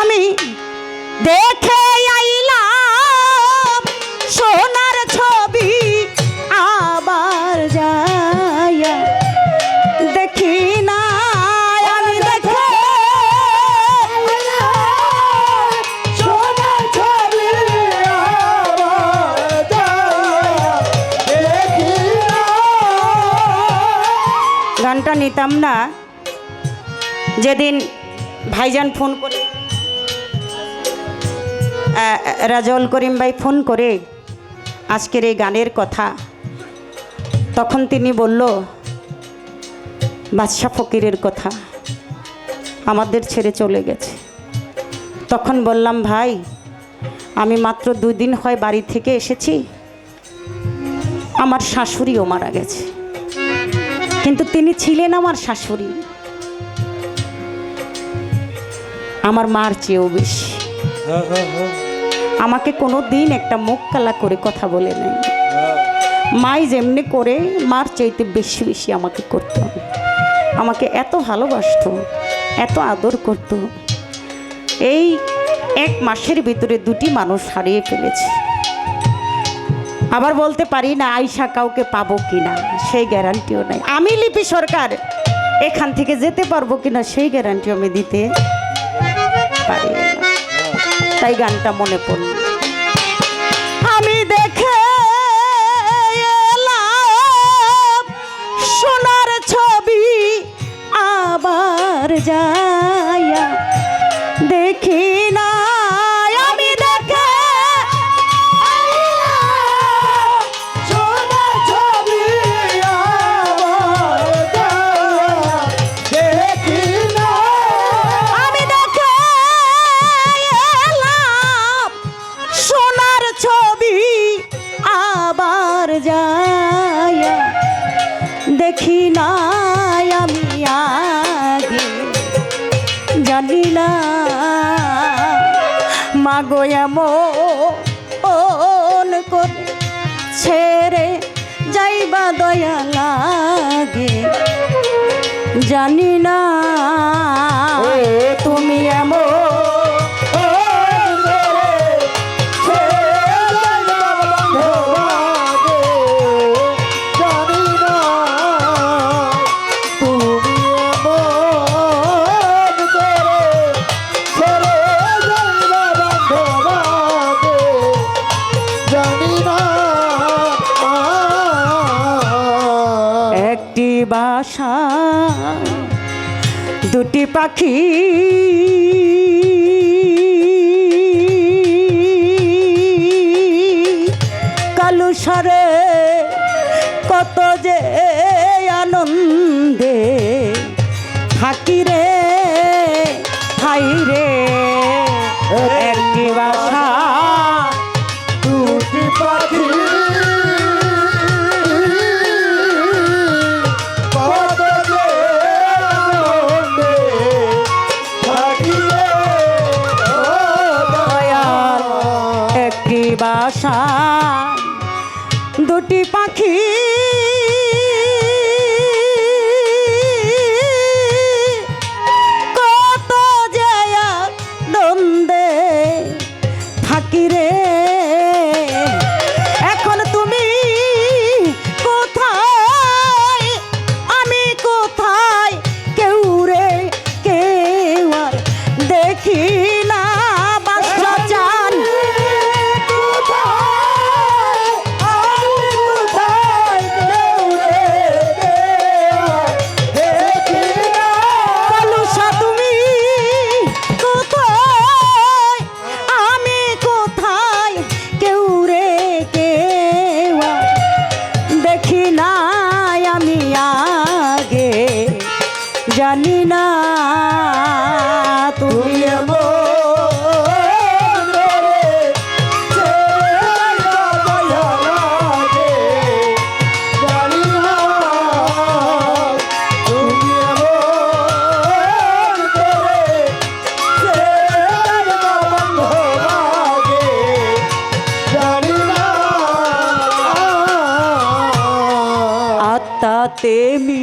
আমি দেখে আইলাম সোনার ছবি আবার যাইয়া। দেখি না, আমি দেখে সোনার ছবি। গানটা নিতাম না। যেদিন ভাইজান ফোন করে রাজল করিম ভাই ফোন করে আজকের এই গানের কথা। তখন তিনি বলল বাদশা ফকিরের কথা আমাদের ছেড়ে চলে গেছে। তখন বললাম, ভাই, আমি মাত্র দুই দিন হয় বাড়ি থেকে এসেছি। আমার শাশুড়িও মারা গেছে। কিন্তু তিনি ছিলেন আমার শাশুড়ি। আমার মার চেয়েও বেশি। আমাকে কোনো দিন একটা মুখ কালা করে কথা বলে নেই। মাই যেমনি করে, মার চাইতে বেশি বেশি আমাকে করতো। আমাকে এত ভালোবাসত, এত আদর করতো। এই এক মাসের ভিতরে দুটি মানুষ হারিয়ে ফেলেছে। আবার বলতে পারি না আইসা কাউকে পাবো কিনা, সেই গ্যারান্টিও নাই। আমি লিপি সরকার, এখান থেকে যেতে পারব কিনা, সেই গ্যারান্টি আমি দিতে পারি। তাই গানটা মনে পড়ল। যাইয়া দেখি না আমি আগে জানি না। মাগো এমন করে ছেড়ে যাইবা দয়া লাগে। জানি না তুমি এমন একটি দুটি পাখি। কালু সরে কত যে আনন্দে। না তুমি আত্মা তেমি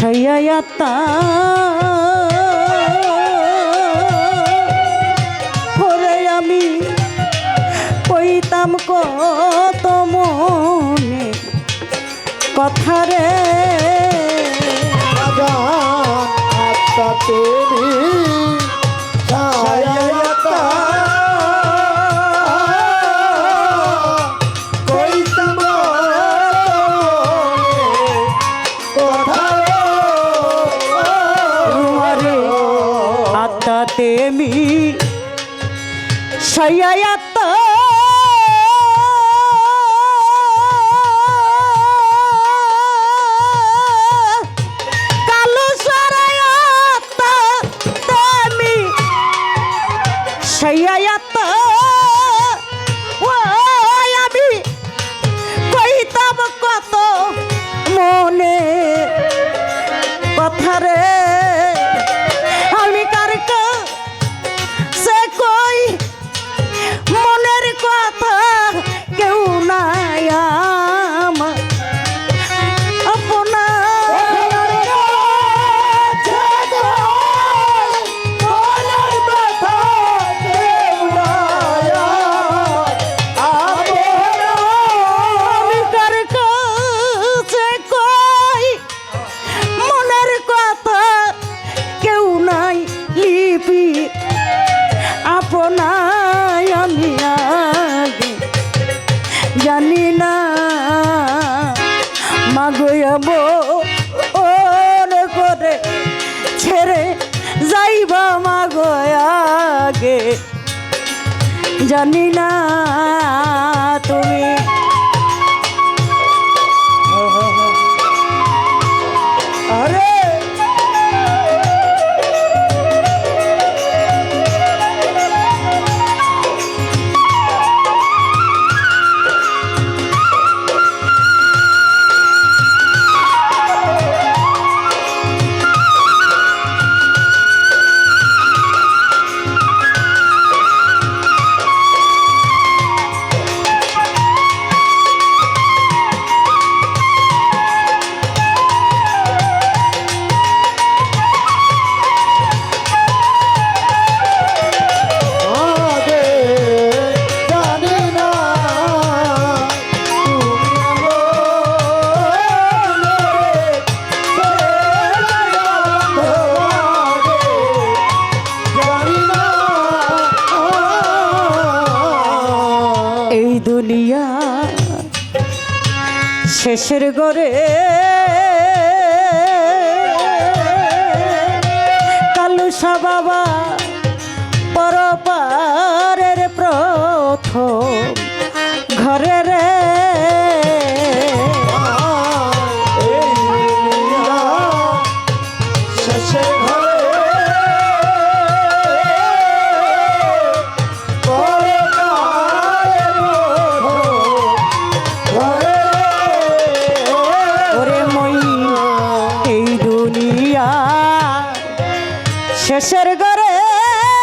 বসাইয়াতা পরে আমি কইতাম কত মনে কথা রে। আত্মা শেষের গড়ে কালু বাবা পরপারের প্রথম ঘরের রে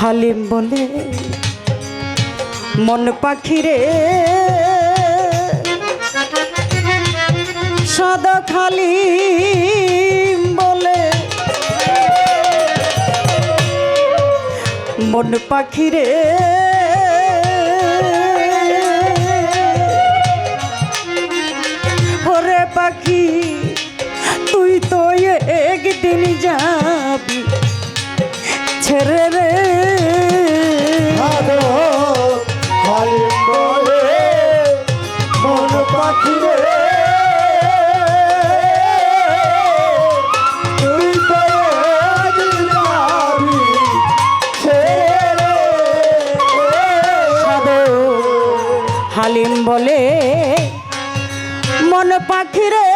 হালিম বলে মন পাখিরে সদা খালি বলে মন পাখিরে ওরে পাখি হালিম বলে মন পাখিরে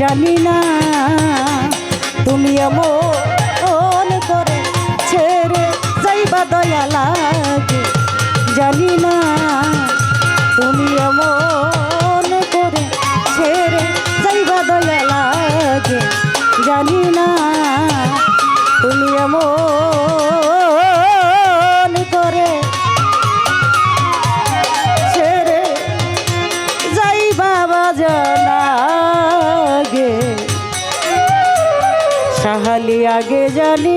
জানি না তুমি এমন করে ছেড়ে যাইবা দয়া লাগে জানি না তুমি এমন করে ছেড়ে যাইবা দয়া লাগে জানি না তুমি এমন লাগে জানি